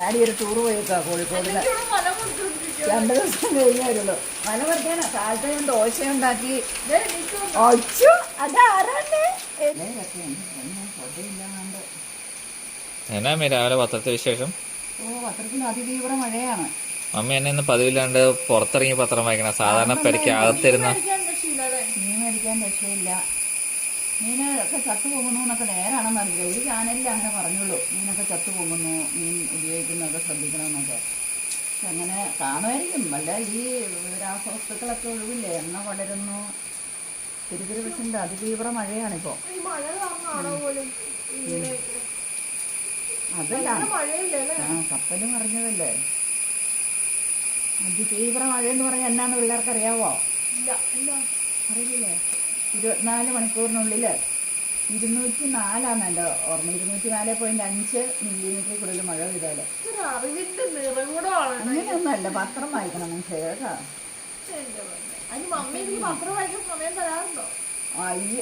Daddy ഒരു tour പോയേക്കാ കോഴിക്കോടിന് രണ്ട് ദിവസം കഴിഞ്ഞേ വരുള്ളൂ. മല പറിക്കാനാ ഞാൻ ദോശ ഉണ്ടാക്കി ഒച്ചു അതാരാണ്? എന്നാ അമ്മേ രാവിലെ പത്രത്തെ വിശേഷം? ഓ പത്രത്തിൽ അതിതീവ്ര മഴയാണ്. അമ്മ എന്നെ ഇന്ന് പതിവില്ലാണ്ട് പുറത്തിറങ്ങി പത്രം വായിക്കണം സാധാരണ പെരയ്ക്ക് അകത്തിരുന്ന മീൻ മേടിക്കാൻ രക്ഷയില്ല. മീന് ഒക്കെ ചത്തു പോകുന്നു എന്നൊക്കെ നേരാണെന്ന് അറിയില്ല ഒരു ചാനലിൽ അങ്ങനെ പറഞ്ഞുള്ളൂ. മീനൊക്കെ ചത്തു പോകുന്നു മീൻ ഉപയോഗിക്കുന്നതൊക്കെ ശ്രദ്ധിക്കണമെന്നൊക്കെ. അങ്ങനെ കാണുമായിരിക്കും. വല്ല ഈ രാസവസ്തുക്കളൊക്കെ ഒഴിവില്ലേ? എണ്ണ വളരുന്നു തിരുതിരുവശിന്റെ അതിതീവ്ര മഴയാണിപ്പോൾ ഈ മഴ കാരണമാണോ പോലും അതല്ല. അല്ലേ? ആ കപ്പൽ മറിഞ്ഞതല്ലേ? അതിതീവ്ര മഴ എന്ന് പറഞ്ഞാൽ എന്നാന്ന് പിള്ളേർക്ക് അറിയാവോ അറിയില്ലേ? ഇരുപത്തിനാല് മണിക്കൂറിനുള്ളിൽ ഇരുന്നൂറ്റി നാലാണ് എന്റെ ഓർമ്മ. ഇരുന്നൂറ്റി നാല് പോയിന്റ് അഞ്ച് മില്ലിമീറ്റർ കൂടുതൽ മഴ പെയ്താൽ. അങ്ങനെയൊന്നല്ല അങ്ങനെയൊന്നുമല്ല പത്രം വായിക്കണം മനുഷ്യ കേട്ടോ. അയ്യ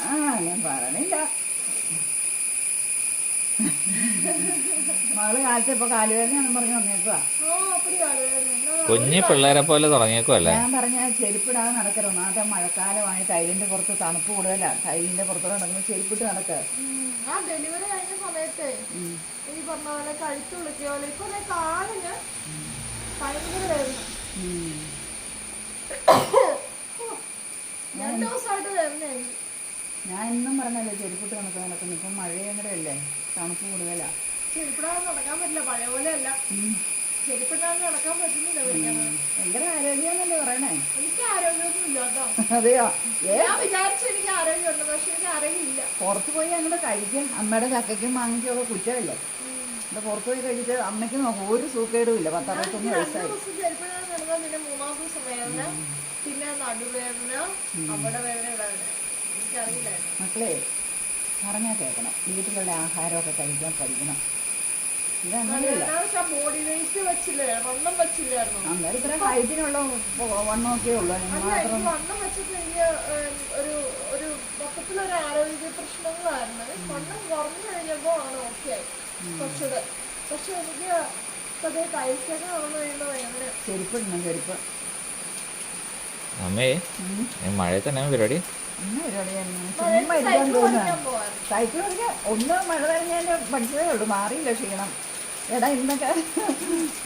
ആ ഞാൻ പറയണില്ല മകൾ കാലത്ത് ഇപ്പൊ കാലുവേദനയാണെന്ന് പറഞ്ഞ് വന്നേക്കുക ഓ അപ്പടിയാണ് എന്നാ കുഞ്ഞു പിള്ളേരെ പോലെ തുടങ്ങിയേക്കുമല്ലേ ഞാൻ പറഞ്ഞ ചെരുപ്പിടാതെ നടക്കരുത്. ഒന്നാമത്തെ മഴക്കാലമായി തൈലിന്റെ പുറത്ത് തണുപ്പ് കൂടുതലാണ് തൈലിന്റെ പുറത്ത് നടക്കുമ്പോൾ ചെരുപ്പിട്ട് നടക്ക. ആ ഡെലിവറി കഴിഞ്ഞ സമയത്ത് ഈ പറഞ്ഞ പോലെ കഴുത്ത് വിളിക്കുക പോലെ ഇപ്പൊ ദേ കാലിന് ഭയങ്കര വേദന. രണ്ടു ദിവസമായിട്ട് വേദനയായി. ഞാൻ എന്നും പറഞ്ഞല്ലേ ചെരുപ്പിട്ട് നടക്കുക നടക്കുന്നു. ഇപ്പം മഴയും കൂടെ അല്ലേ തണുപ്പ് കൂടുതലാ. ചെരുപ്പിടാതെ നടക്കാൻ പറ്റില്ല. പഴയ പോലെ അല്ല. ചെരുപ്പിടാതെ നടക്കാൻ പറ്റുന്നില്ല ഭയങ്കര ആരോഗ്യമാണല്ലേ പറയണേ? എനിക്ക് ആരോഗ്യമൊന്നും ഇല്ല കേട്ടോ. അതെയോ? ഞാൻ വിചാരിച്ചു എനിക്ക് ആരോഗ്യമുണ്ട് പക്ഷെ എനിക്ക് ആരോഗ്യമില്ല പുറത്തു പോയി അങ്ങോട്ട് കഴിക്കും. അമ്മയുടെ ചക്കയ്ക്കും മാങ്ങയ്ക്കും ഒക്കെ കുറ്റമില്ലേ? ഇവിടെ പുറത്ത് പോയി കഴിച്ചിട്ട് അമ്മയ്ക്ക് നോക്കും ഒരു സൂക്കേടും ഇല്ല. പത്തറുപത്തൊന്ന് വയസ്സായി. ദിവസം പിന്നെ മൂന്നാം ദിവസം വേദന പിന്നെ നടുവേദന അവിടെ വേദന എനിക്കറിയില്ല മക്കളെ പറഞ്ഞാൽ കേൾക്കണം. വീട്ടിലുള്ള ആഹാരമൊക്കെ കഴിക്കാൻ പഠിക്കണം. അന്നേരം ഇത്ര ഹൈറ്റിനുള്ള വണ്ണമൊക്കെ ഉള്ളൂ. അതിന് അല്ല മാത്രം എനിക്ക് വണ്ണം വെച്ചപ്പോ എനിക്ക് ഏം, ഒരു ഒരു മൊത്തത്തിലൊരു ആരോഗ്യ പ്രശ്നങ്ങളായിരുന്നു. വണ്ണം കുറഞ്ഞു കഴിഞ്ഞപ്പോ ആണ് ഓക്കെ ആയി. കുറച്ചുകൂടെ പക്ഷെ എനിക്ക് കഴിയുമ്പോ ഭയങ്കര ചെരുപ്പ് അമ്മേ മഴയത്ത് ഞാൻ ചുമ്മാ ഇരിക്കാൻ സൈക്കിൾ ഒന്ന് മഴ കഴിഞ്ഞാൽ പഠിച്ചതേ ഉള്ളൂ. മാറിയില്ല ക്ഷീണം. എടാ ഇന്നൊക്കെ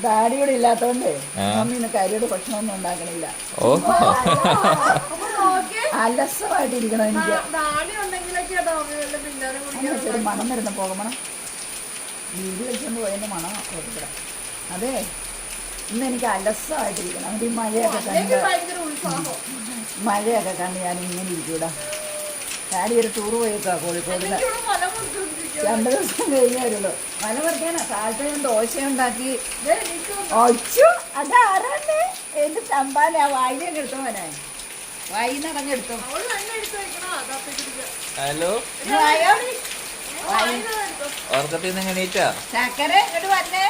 ഡാഡിയോടെ ഇല്ലാത്തോണ്ടേ ആ. മമ്മി ഇന്ന് കരിയുടെ ഭക്ഷണമൊന്നും ഉണ്ടാക്കണില്ല. അലസമായിട്ടിരിക്കണം എനിക്ക്. ഡാഡി മണം വരുന്ന പോകണം വീട് വെച്ചുകൊണ്ട് പോയതിന്റെ മണം കൊടുക്കണം അതെ ഇന്ന് എനിക്ക് അലസമായിട്ടിരിക്കണം. എന്നിട്ട് ഈ മഴയൊക്കെ കണ്ട് മഴയൊക്കെ കണ്ട് ഞാൻ ഇങ്ങനെ ഇരിക്കൂടാ. ഡാഡി ഒരു ടൂർ പോയേക്കാ കോഴിക്കോട് രണ്ടു ദിവസം കഴിഞ്ഞേ വരുള്ളൂ. മല പറിക്കാനാ. കാലത്ത് ഞാൻ ദോശ ഉണ്ടാക്കി. എനിക്ക് ഒച്ചു എന്ത് തമ്പാനാ? വായിലേക്ക് എടുത്തോ മോനെ. വായി. ഹലോ ഓർക്കത്തിൽ നിന്ന് എണീറ്റാ? ചക്കര ഇങ്ങോട്ട് വന്നേ.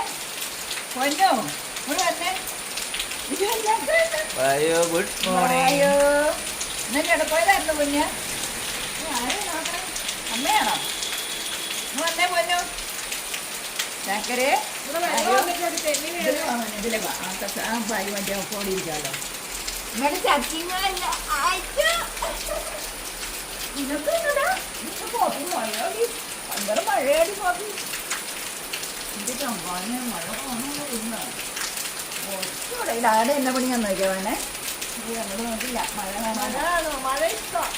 പൊന്നോ ഇങ്ങോട്ട് വന്നേ. അയ്യോ ഗുഡ് മോർണിംഗ് അയ്യോ ഇന്ന് കിടപ്പോയതായിരുന്നു കുഞ്ഞ്? അമ്മയാണോ? വന്നേ പൊന്നു. ഇവിടെ ഇതിൽ മറ്റേ ചക്കിങ്ങല്ല ഇതൊക്കെ ഇതൊക്കെ ഭയങ്കര മഴയായിട്ട് പോപ്പി ഇത് ചമ്പാന് മഴ കാണുന്നു എന്നെ പണിയാന്ന് നോക്കിയവനെ മഴ മഴ ഇഷ്ടം.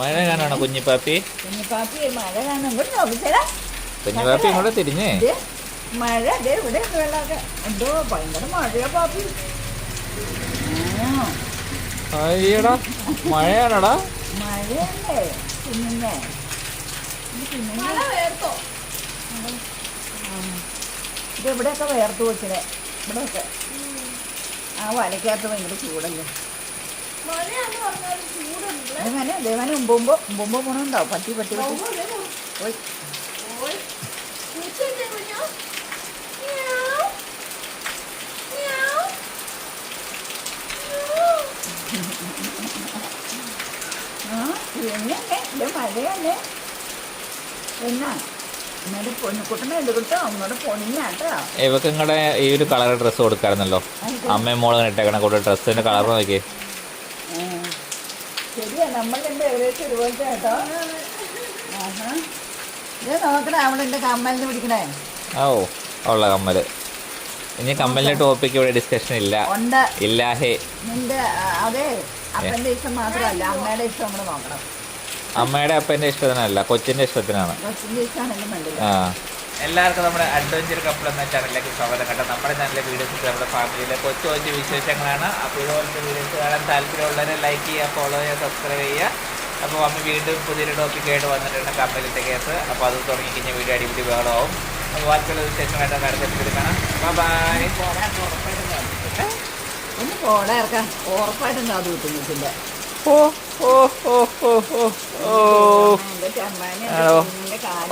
മഴ കാണാണോ കുഞ്ഞിപ്പാപ്പി? കുഞ്ഞിപ്പാപ്പി മഴ കാണാൻ നോക്കിച്ചേടാ കുഞ്ഞിപ്പാപ്പി ഇങ്ങോട്ട് തിരിഞ്ഞേ. മഴ ദേ ഇവിടെ വെള്ളമൊക്കെ. എന്തോ ഭയങ്കര മഴയാ പാപ്പി. അയ്യടാ മഴയാണടാ. മഴയല്ലേ കുഞ്ഞിനെ. ഇത് കുഞ്ഞിനെ. മഴ വേർത്തോ? ഇത് ഇവിടെയൊക്കെ വേർത്തു വെച്ചിടെ ഇവിടെയൊക്കെ ആ വലയ്ക്കകത്ത് ഭയങ്കര ചൂടല്ലേ മഴയാന്ന് പറഞ്ഞാലും ചൂടുണ്ട് അങ്ങനെ ദേവനെ ഉമ്പുമ്പോ ഉമ്പുമ്പോ ഗുണമുണ്ടാവും പട്ടി പട്ടി പട്ടി പോയി ഓയ് പൂച്ചയല്ലേ കുഞ്ഞോ മ്യാവ്. മ്യാവ്. ആ എന്നെ ഇത് മഴയല്ലേ എന്നാ ഇവക്ക് ഇങ്ങടെ ഈ ഒരു കളർ ഡ്രസ്സ് കൊടുക്കാറുണ്ടല്ലോ അമ്മയും മോളും ഇട്ടേക്കണ കൂടെ ഡ്രസ്സിന്റെ കളർ നോക്കി ശരിയാ. നമ്മൾ എന്റെ ഏകദേശം ഒരുപോലത്തെ കേട്ടോ ആഹാ. ഇത് നോക്കണേ അവളെന്റെ കമ്മലിന് പിടിക്കണേ. ഓ ഉള്ള കമ്മൽ. ഇനി കമ്മലിന്റെ ടോപ്പിക്ക് ഇവിടെ ഡിസ്കഷൻ ഇല്ല. ഉണ്ട്. ഇല്ല ഹേ നിന്റെ ആ, അതെ. അപ്പന്റെ ഇഷ്ടം മാത്രമല്ല. അമ്മയുടെ ഇഷ്ടം നമ്മൾ നോക്കണം. അമ്മയുടെ അപ്പന്റെ ഇഷ്ടത്തിനല്ല കൊച്ചിന്റെ ഇഷ്ടത്തിനാണ്. കൊച്ചിന്റെ വേണ്ടില്ല ആ. എല്ലാവർക്കും നമ്മുടെ അഡ്വഞ്ചർ കപ്പിൾ എന്ന ചാനലിലേക്ക് സ്വാഗതം. കേട്ടോ നമ്മുടെ ചാനലിലെ വീഡിയോസ് നമ്മുടെ ഫാമിലിയിലെ കൊച്ചു കൊച്ചു വിശേഷങ്ങളാണ്. അപ്പോൾ ഇതുപോലത്തെ വീഡിയോസ് കാണാൻ താല്പര്യമുള്ളവരെ ലൈക്ക് ചെയ്യുക ഫോളോ ചെയ്യുക സബ്സ്ക്രൈബ് ചെയ്യുക. അപ്പോൾ അമ്മ വീണ്ടും പുതിയൊരു ടോപ്പിക്കായിട്ട് വന്നിട്ടുണ്ട് കമ്പനിന്റെ കേസ് അപ്പോൾ അത് തുടങ്ങി കഴിഞ്ഞാൽ വീഡിയോ അടിപൊളി ബഹളമാവും അപ്പോൾ ബാക്കിയുള്ള വിശേഷങ്ങളായിട്ട് അടുത്ത എപ്പിസോഡിൽ കാണാം. ബൈ ഒന്ന് പോടാ ഇറക്കാം ഉറപ്പായിട്ടും കാത് കിട്ടും ഇതിന്റെ ഓ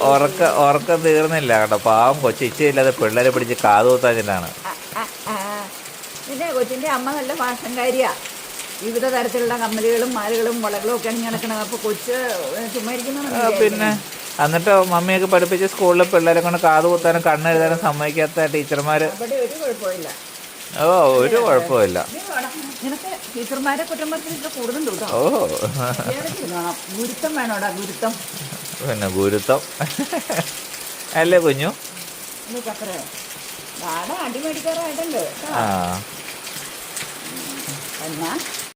ഉറക്ക ഉറക്കം തീർന്നില്ല കേട്ടോ. പാവം കൊച്ചു ഇച്ചയില്ലാതെ പിള്ളേരെ പിടിച്ച് കാത് കൂത്താച്ചിട്ടാണ് ആ, ആ, ആ. പിന്നെ കൊച്ചിന്റെ അമ്മ നല്ല ഫാഷൻകാരിയാ വിവിധ തരത്തിലുള്ള കമ്മലുകളും മാലകളും മുളകളും ഒക്കെ അണിഞ്ഞ് നടക്കണം അപ്പൊ കൊച്ച് ചുമ്മാ ഇരിക്കുന്ന പിന്നെ എന്നിട്ട് മമ്മിയൊക്കെ പഠിപ്പിച്ച് സ്കൂളിലെ പിള്ളേരെ കൊണ്ട് കാതുകൂത്താനും കണ്ണെഴുതാനും സമ്മതിക്കാത്ത ടീച്ചർമാര്. അവിടെ ഒരു കുഴപ്പമില്ല ഓ ഒരു കുഴപ്പമില്ല. നിനക്ക് ടീച്ചർമാരെ കുറ്റം പറഞ്ഞിട്ട് കൂടുതലുണ്ട് കേട്ടോ ഓ. ഗുരുത്തം വേണോടാ ഗുരുത്തം. പിന്നെ ഗുരുത്വം അല്ലേ കുഞ്ഞു? അടിമേടിക്കാറായിട്ടുണ്ട് ആ. എന്നാ?